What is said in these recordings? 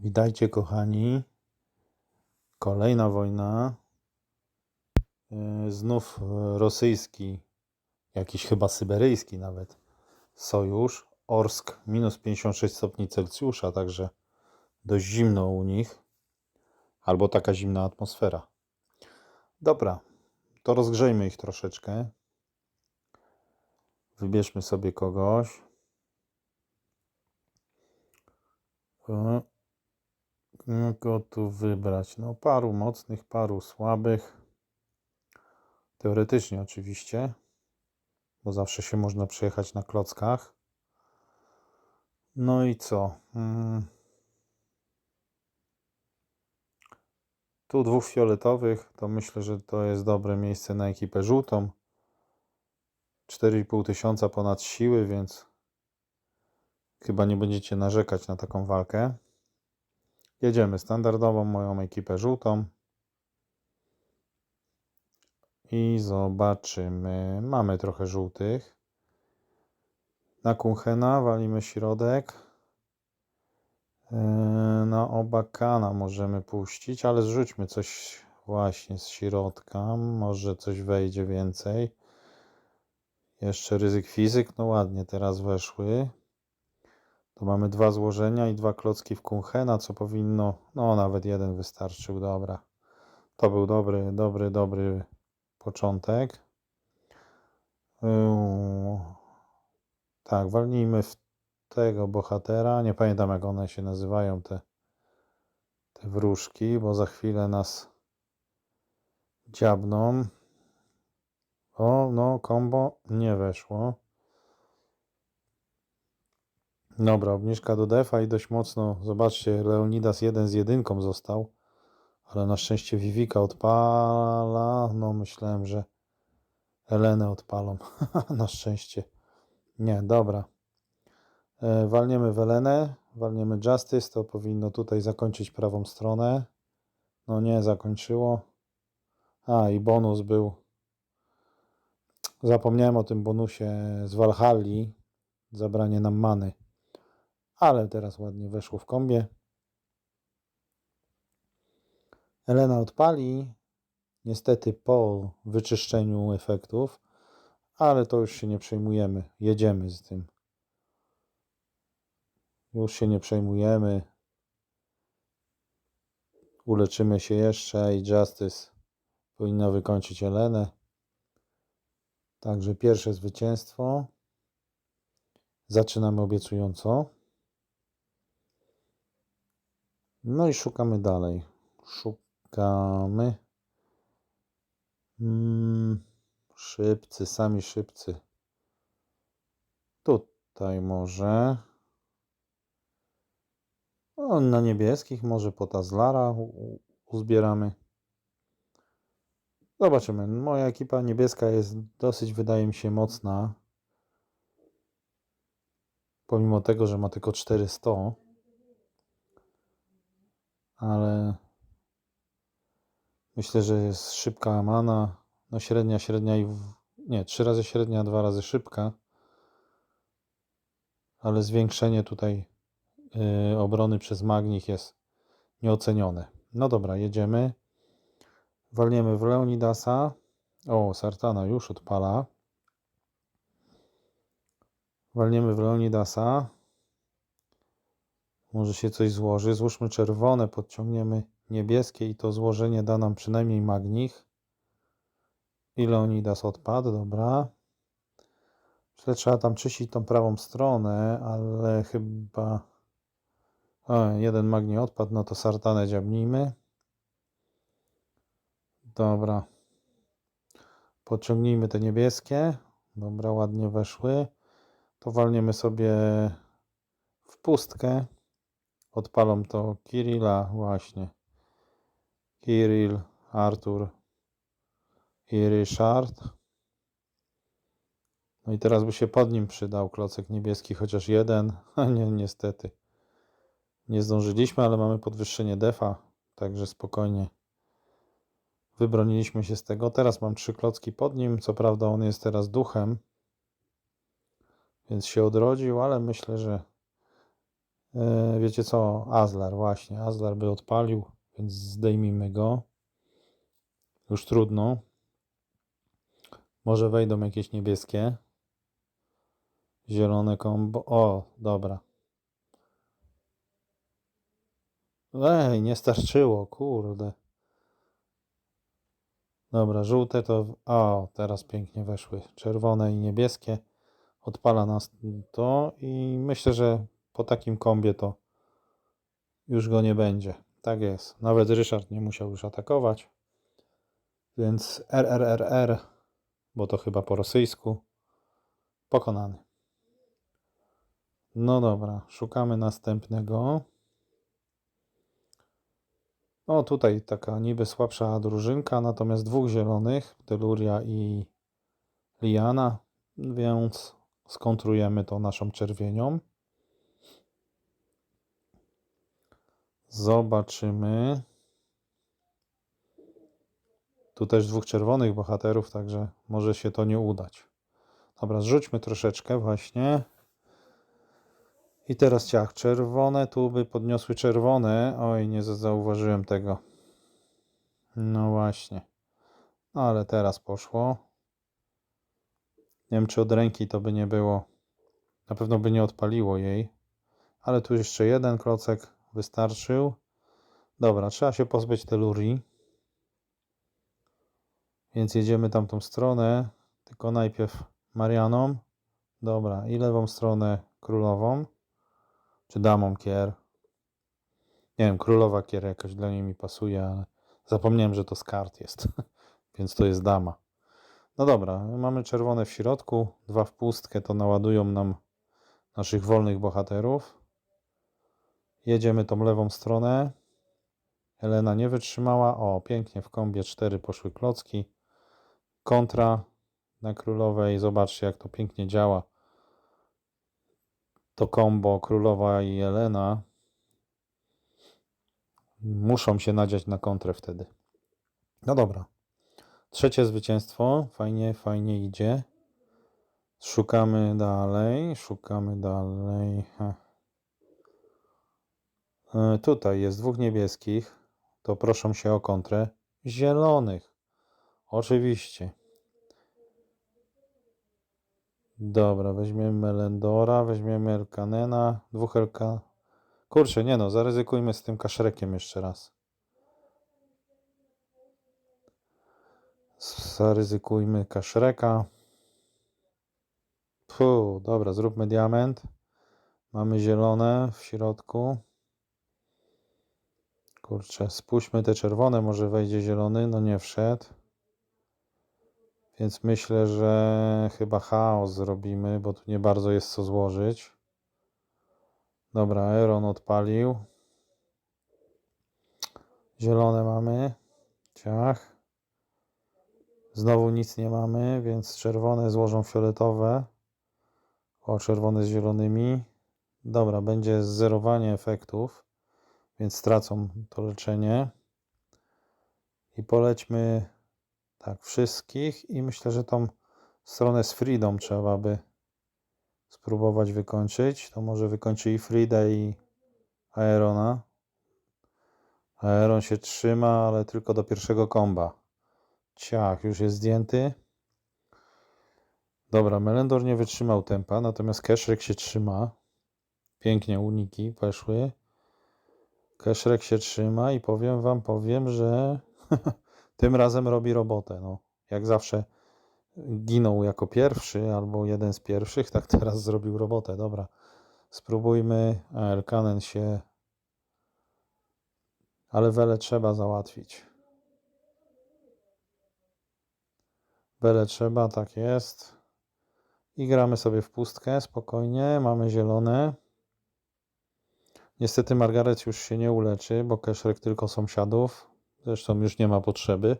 Witajcie, kochani. Kolejna wojna. Yy, Znów e, rosyjski, jakiś chyba syberyjski nawet sojusz. Orsk minus 56 stopni Celsjusza, także dość zimno u nich. Albo taka zimna atmosfera. Dobra, to rozgrzejmy ich troszeczkę. Wybierzmy sobie kogoś. O. Kogo tu wybrać? No, paru mocnych, paru słabych. Teoretycznie oczywiście, bo zawsze się można przejechać na klockach. No i co? Mm. Tu dwóch fioletowych, to myślę, że to jest dobre miejsce na ekipę żółtą. 4,5 tysiąca ponad siły, więc chyba nie będziecie narzekać na taką walkę. Jedziemy standardową moją ekipę żółtą. I zobaczymy. Mamy trochę żółtych. Na Kunchena walimy środek. Yy, Na Obakana możemy puścić, ale zrzućmy coś właśnie z środka. Może coś wejdzie więcej. Jeszcze ryzyk fizyk. No ładnie teraz weszły. To mamy dwa złożenia i dwa klocki w Kunchena, co powinno, no nawet jeden wystarczył, dobra. To był dobry, dobry, dobry początek. Yy, Tak, walnijmy w tego bohatera. Nie pamiętam jak one się nazywają, te, te wróżki, bo za chwilę nas dziabną. O, no, combo nie weszło. Dobra, obniżka do defa i dość mocno. Zobaczcie, Leonidas jeden z jedynką został, ale na szczęście Vivika odpala. No, myślałem, że Elenę odpalą. na szczęście. Nie, dobra. E, walniemy w Elenę, walniemy Justice, to powinno tutaj zakończyć prawą stronę. No nie, zakończyło. A, i bonus był. Zapomniałem o tym bonusie z Valhalli. Zabranie nam many ale teraz ładnie weszło w kombie. Elena odpali, niestety po wyczyszczeniu efektów, ale to już się nie przejmujemy. Jedziemy z tym. Już się nie przejmujemy. Uleczymy się jeszcze i Justice powinna wykończyć Elenę. Także pierwsze zwycięstwo. Zaczynamy obiecująco. No i szukamy dalej. Szukamy. Mm, szybcy, sami szybcy. Tutaj może. O, na niebieskich może potazlara u- uzbieramy. Zobaczymy. Moja ekipa niebieska jest dosyć, wydaje mi się, mocna. Pomimo tego, że ma tylko 400 ale myślę, że jest szybka mana. No średnia, średnia i. W... Nie, trzy razy średnia, dwa razy szybka. Ale zwiększenie tutaj yy, obrony przez Magnich jest nieocenione. No dobra, jedziemy. Walniemy w Leonidasa. O, Sartana już odpala. Walniemy w Leonidasa. Może się coś złoży. Złóżmy czerwone, podciągniemy niebieskie i to złożenie da nam przynajmniej Magnich. I Leonidas odpadł, dobra. Myślę, trzeba tam czyścić tą prawą stronę, ale chyba... O, jeden Magni odpadł, no to Sartanę dziabnijmy. Dobra. Podciągnijmy te niebieskie. Dobra, ładnie weszły. To walniemy sobie w pustkę. Odpalą to Kirilla właśnie. Kirill, Artur i Ryszard. No i teraz by się pod nim przydał klocek niebieski, chociaż jeden. A nie, niestety. Nie zdążyliśmy, ale mamy podwyższenie defa, także spokojnie. Wybroniliśmy się z tego. Teraz mam trzy klocki pod nim. Co prawda on jest teraz duchem, więc się odrodził, ale myślę, że Wiecie co? Azlar, właśnie. Azlar by odpalił, więc zdejmijmy go. Już trudno. Może wejdą jakieś niebieskie. Zielone kombo. O, dobra. Ej, nie starczyło, kurde. Dobra, żółte to. O, teraz pięknie weszły. Czerwone i niebieskie. Odpala nas to i myślę, że po takim kombie to już go nie będzie. Tak jest. Nawet Ryszard nie musiał już atakować. Więc RRRR, bo to chyba po rosyjsku, pokonany. No dobra, szukamy następnego. No tutaj taka niby słabsza drużynka, natomiast dwóch zielonych, Deluria i Liana, więc skontrujemy to naszą czerwienią. Zobaczymy. Tu też dwóch czerwonych bohaterów, także może się to nie udać. Dobra, zrzućmy troszeczkę właśnie. I teraz ciach, czerwone, tu by podniosły czerwone. Oj, nie za- zauważyłem tego. No właśnie. No, ale teraz poszło. Nie wiem, czy od ręki to by nie było. Na pewno by nie odpaliło jej. Ale tu jeszcze jeden klocek wystarczył. Dobra, trzeba się pozbyć telurii. Więc jedziemy tamtą stronę. Tylko najpierw Marianą. Dobra, i lewą stronę królową. Czy damą kier. Nie wiem, królowa kier jakoś dla niej mi pasuje, ale zapomniałem, że to z kart jest. Więc to jest dama. No dobra, mamy czerwone w środku. Dwa w pustkę to naładują nam naszych wolnych bohaterów. Jedziemy tą lewą stronę. Elena nie wytrzymała. O, pięknie w kombie cztery poszły klocki. Kontra na królowej. Zobaczcie, jak to pięknie działa. To kombo królowa i Elena muszą się nadziać na kontrę wtedy. No dobra. Trzecie zwycięstwo. Fajnie, fajnie idzie. Szukamy dalej, szukamy dalej. E, Tutaj jest dwóch niebieskich. To proszą się o kontrę. Zielonych. Oczywiście. Dobra, weźmiemy Melendora, weźmiemy Elkanena, dwóch Elka. Kurczę, nie no, zaryzykujmy z tym kaszrekiem jeszcze raz. Zaryzykujmy kaszreka. Fu, dobra, zróbmy diament. Mamy zielone w środku. Kurczę, spuśćmy te czerwone, może wejdzie zielony. No nie wszedł. Więc myślę, że chyba chaos zrobimy, bo tu nie bardzo jest co złożyć. Dobra, Aeron odpalił. Zielone mamy. Ciach. Znowu nic nie mamy, więc czerwone złożą fioletowe. O, czerwone z zielonymi. Dobra, będzie zerowanie efektów, więc stracą to leczenie. I polećmy tak wszystkich i myślę, że tą stronę z Fridą trzeba by spróbować wykończyć. To może wykończy i Fridę i Aerona. Aeron się trzyma, ale tylko do pierwszego komba. Ciach, już jest zdjęty. Dobra, Melendor nie wytrzymał tempa, natomiast Keszrek się trzyma. Pięknie uniki weszły. Keszrek się trzyma i powiem wam, powiem, że tym razem robi robotę. No, jak zawsze ginął jako pierwszy albo jeden z pierwszych, tak teraz zrobił robotę. Dobra, spróbujmy. Elkanen się... Ale Wele trzeba załatwić. Wele trzeba, tak jest. I gramy sobie w pustkę, spokojnie. Mamy zielone. Niestety Margaret już się nie uleczy, bo Keszrek tylko sąsiadów. Zresztą już nie ma potrzeby.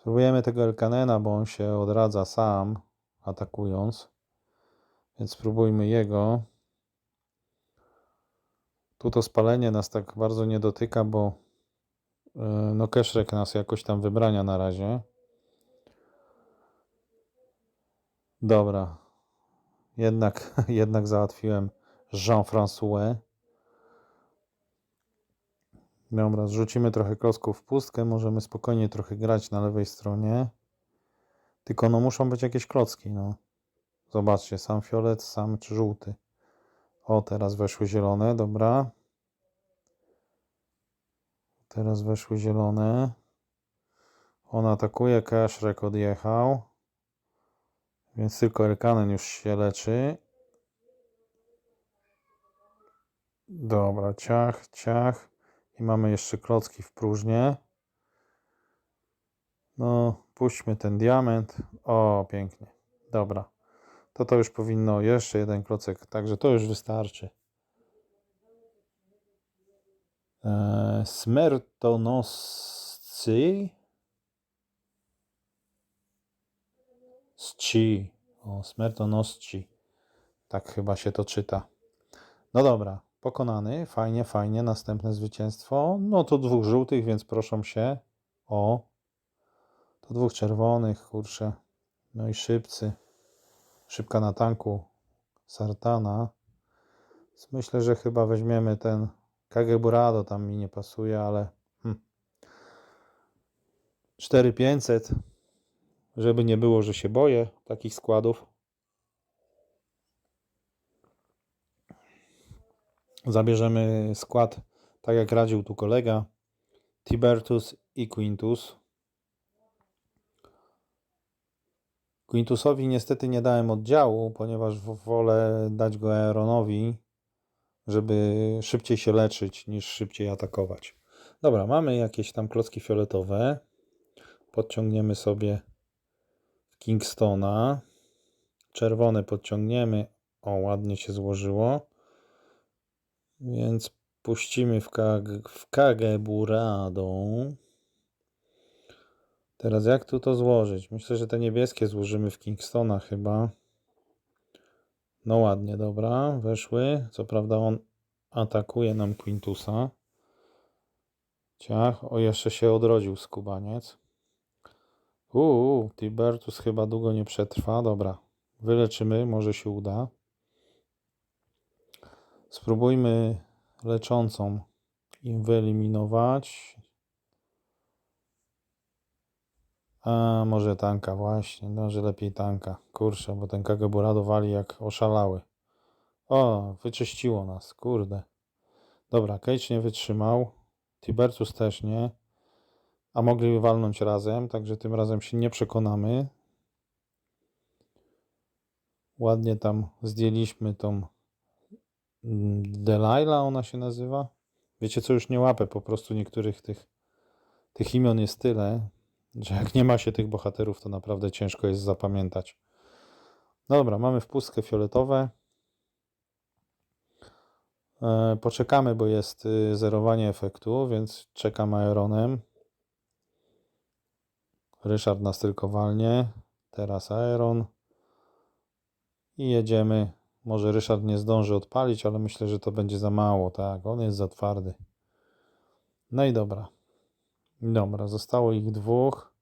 Spróbujemy tego Elkanena, bo on się odradza sam, atakując. Więc spróbujmy jego. Tu to spalenie nas tak bardzo nie dotyka, bo yy, no Keszrek nas jakoś tam wybrania na razie. Dobra. Jednak, jednak załatwiłem Jean-François. Dobra, zrzucimy trochę klocków w pustkę. Możemy spokojnie trochę grać na lewej stronie. Tylko no muszą być jakieś klocki, no. Zobaczcie, sam fiolet, sam czy żółty. O, teraz weszły zielone, dobra. Teraz weszły zielone. On atakuje, Kaszrek odjechał. Więc tylko Elkanen już się leczy. Dobra, ciach, ciach. I mamy jeszcze klocki w próżnię. No, puśćmy ten diament. O, pięknie. Dobra. To to już powinno jeszcze jeden klocek, także to już wystarczy. Eee, smertonoscy. Sci. O, smertonosci. Tak chyba się to czyta. No dobra, pokonany. Fajnie, fajnie. Następne zwycięstwo. No to dwóch żółtych, więc proszę się. O. To dwóch czerwonych, kurczę. No i szybcy. Szybka na tanku. Sartana. Więc myślę, że chyba weźmiemy ten Kageburado. Tam mi nie pasuje, ale... Hmm. 4500. Żeby nie było, że się boję takich składów. Zabierzemy skład, tak jak radził tu kolega, Tibertus i Quintus. Quintusowi niestety nie dałem oddziału, ponieważ wolę dać go Aeronowi, żeby szybciej się leczyć niż szybciej atakować. Dobra, mamy jakieś tam klocki fioletowe. Podciągniemy sobie Kingstona. Czerwone podciągniemy. O, ładnie się złożyło. Więc puścimy w, kag w Kageburadą. Teraz jak tu to złożyć? Myślę, że te niebieskie złożymy w Kingstona chyba. No ładnie, dobra, weszły. Co prawda on atakuje nam Quintusa. Ciach, o jeszcze się odrodził skubaniec. Uuu, Tibertus chyba długo nie przetrwa. Dobra, wyleczymy, może się uda. Spróbujmy leczącą im wyeliminować. A, może tanka, właśnie. No, lepiej tanka. Kurczę, bo ten Kageburado wali jak oszalały. O, wyczyściło nas, kurde. Dobra, Cage nie wytrzymał. Tibertus też nie. A mogli walnąć razem, także tym razem się nie przekonamy. Ładnie tam zdjęliśmy tą Delilah ona się nazywa. Wiecie co, już nie łapę po prostu niektórych tych, tych imion jest tyle, że jak nie ma się tych bohaterów, to naprawdę ciężko jest zapamiętać. No dobra, mamy wpustkę fioletowe. E, Poczekamy, bo jest y, zerowanie efektu, więc czekam aeronem. Ryszard nas tylko walnie. Teraz aeron. I jedziemy. Może Ryszard nie zdąży odpalić, ale myślę, że to będzie za mało. Tak, on jest za twardy. No i dobra. Dobra, zostało ich dwóch.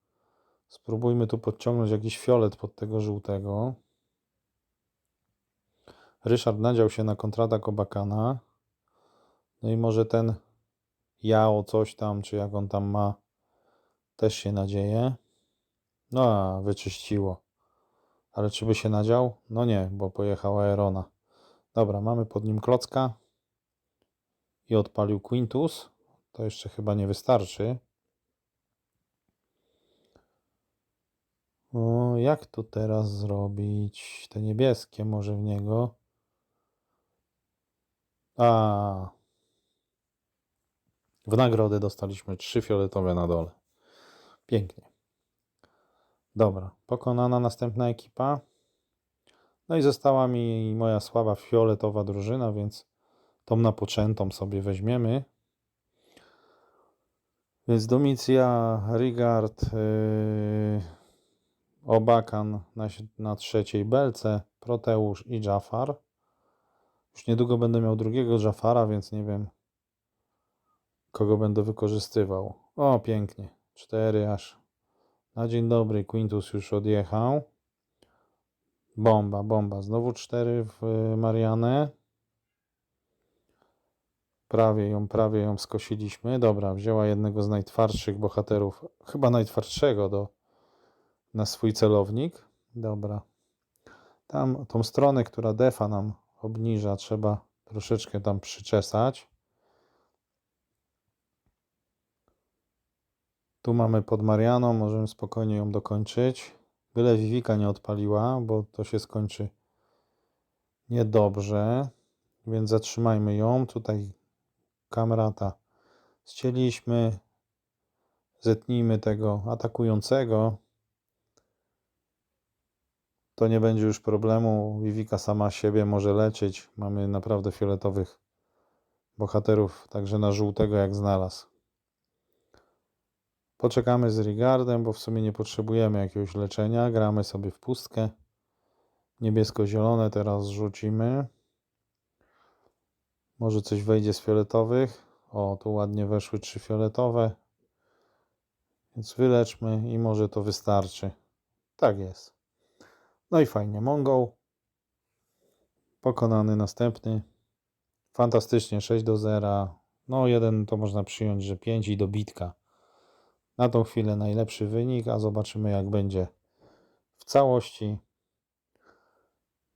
Spróbujmy tu podciągnąć jakiś fiolet pod tego żółtego. Ryszard nadział się na kontratak Obakana. No i może ten Jao coś tam, czy jak on tam ma, też się nadzieje. No, a wyczyściło. Ale czy by się nadział? No nie, bo pojechał Aerona. Dobra, mamy pod nim klocka. I odpalił Quintus. To jeszcze chyba nie wystarczy. O, jak to teraz zrobić? Te niebieskie może w niego. A. W nagrodę dostaliśmy trzy fioletowe na dole. Pięknie. Dobra, pokonana następna ekipa. No i została mi moja słaba fioletowa drużyna, więc tą napoczętą sobie weźmiemy. Więc Domicja, Rigard, yy, Obakan na, na trzeciej belce, Proteusz i Jafar. Już niedługo będę miał drugiego Jafara, więc nie wiem, kogo będę wykorzystywał. O, pięknie. Cztery aż. Dzień dobry, Quintus już odjechał. Bomba, bomba. Znowu cztery w y, Marianę. Prawie ją, prawie ją skosiliśmy. Dobra, wzięła jednego z najtwardszych bohaterów, chyba najtwardszego do, na swój celownik. Dobra. Tam tą stronę, która defa nam obniża, trzeba troszeczkę tam przyczesać. Tu mamy pod Marianą, możemy spokojnie ją dokończyć. Byle Vivika nie odpaliła, bo to się skończy niedobrze. Więc zatrzymajmy ją. Tutaj kamrata ścięliśmy. Zetnijmy tego atakującego. To nie będzie już problemu. Vivika sama siebie może leczyć. Mamy naprawdę fioletowych bohaterów, także na żółtego jak znalazł. Poczekamy z Rigardem, bo w sumie nie potrzebujemy jakiegoś leczenia. Gramy sobie w pustkę. Niebiesko-zielone teraz rzucimy. Może coś wejdzie z fioletowych. O, tu ładnie weszły trzy fioletowe. Więc wyleczmy i może to wystarczy. Tak jest. No i fajnie. Mongol pokonany następny. Fantastycznie 6 do 0. No jeden to można przyjąć, że 5 i dobitka. Na tą chwilę najlepszy wynik, a zobaczymy jak będzie w całości.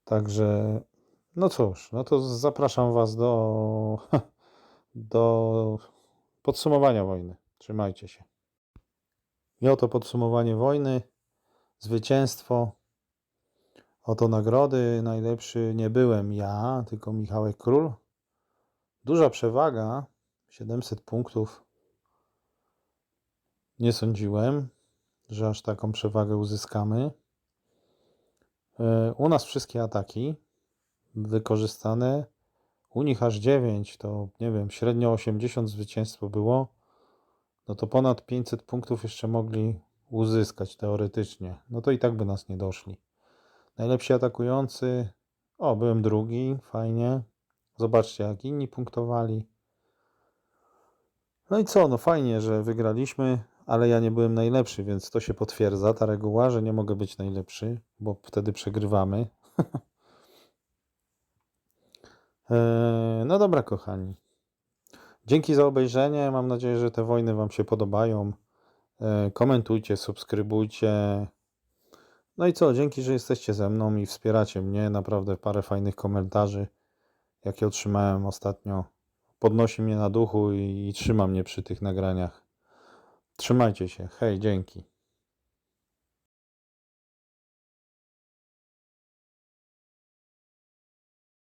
Także no cóż, no to zapraszam Was do, do podsumowania wojny. Trzymajcie się. I oto podsumowanie wojny. Zwycięstwo. Oto nagrody. Najlepszy nie byłem ja, tylko Michałek Król. Duża przewaga. 700 punktów. Nie sądziłem, że aż taką przewagę uzyskamy. E, U nas wszystkie ataki wykorzystane. U nich aż 9, to nie wiem, średnio 80 zwycięstwo było. No to ponad 500 punktów jeszcze mogli uzyskać teoretycznie. No to i tak by nas nie doszli. Najlepsi atakujący. O, byłem drugi, fajnie. Zobaczcie, jak inni punktowali. No i co, no fajnie, że wygraliśmy, ale ja nie byłem najlepszy, więc to się potwierdza, ta reguła, że nie mogę być najlepszy, bo wtedy przegrywamy. Eee, No dobra, kochani. Dzięki za obejrzenie. Mam nadzieję, że te wojny Wam się podobają. Eee, Komentujcie, subskrybujcie. No i co, dzięki, że jesteście ze mną i wspieracie mnie. Naprawdę parę fajnych komentarzy, jakie otrzymałem ostatnio. Podnosi mnie na duchu i, i trzyma mnie przy tych nagraniach. Trzymajcie się. Hej, dzięki.